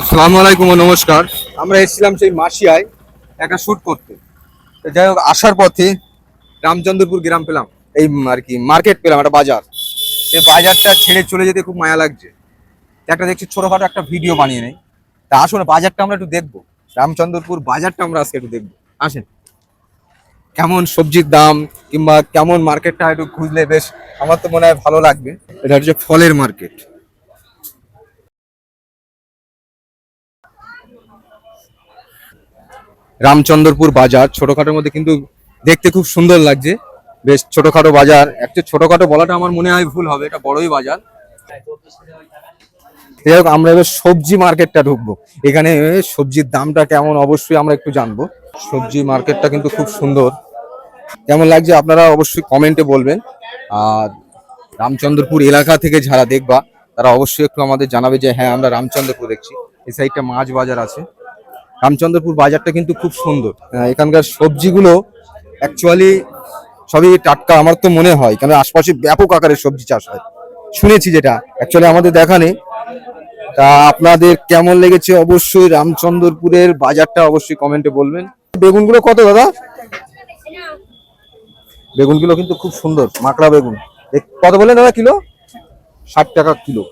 আসসালামু আলাইকুম নমস্কার। আমরা এসেছিলাম সেই মাসিয়ায় একটা শ্যুট করতে। যাই হোক আসার পথে রামচন্দ্রপুর গ্রাম পেলাম। এই আর কি মার্কেট পেলাম একটা বাজার। এই বাজারটা ছেড়ে চলে যেতে খুব মায়া লাগছে। একটা দেখছি ছোটখাটো একটা ভিডিও বানিয়ে নেই। তা আসুন বাজারটা আমরা একটু দেখব। রামচন্দ্রপুর বাজারটা আমরা আজকে একটু দেখব। আসেন। কেমন সবজির দাম কিংবা কেমন মার্কেটটা একটু খুঁজলে বেশ আমার তো মনে হয় ভালো লাগবে। এটা হচ্ছে ফলের মার্কেট। রামচন্দ্রপুর বাজার, ছোটখাটোর মধ্যে কিন্তু দেখতে খুব সুন্দর লাগছে। বেশ ছোটখাটো বাজার। একটা ছোটখাটো বলাটা আমার মনে হয় ভুল হবে, এটা বড়ই বাজার। যাই হোক, আমরা এবার সবজি মার্কেটটা ঢুকবো। এখানে সবজির দামটা কেমন অবশ্যই আমরা একটু জানব। সবজি মার্কেটটা কিন্তু খুব সুন্দর। কেমন লাগছে আপনারা অবশ্যই কমেন্টে বলবেন। আর রামচন্দ্রপুর এলাকা থেকে যারা দেখবা তারা অবশ্যই একটু আমাদের জানাবে যে হ্যাঁ আমরা রামচন্দ্রপুর দেখছি। এই সাইডটা মাছ বাজার আছে। রামচন্দ্রপুর বাজারটা কিন্তু খুব সুন্দর। এখানকার সবজিগুলো অ্যাকচুয়ালি সবই টাটকা, আমার তো মনে হয়। কেন আশপাশে ব্যাপক আকারের সবজি চাষ হয়। শুনেছি যেটা। অ্যাকচুয়ালি আমাদের দেখা নেই। তা আপনাদের কেমন লেগেছে অবশ্যই রামচন্দ্রপুরের বাজারটা অবশ্যই কমেন্টে বলবেন। বেগুনগুলো কত দাদা? বেগুনগুলো কিন্তু খুব সুন্দর, মাকড়া বেগুন। কত বললেন দাদা, কিলো? ষাট টাকা কিলো।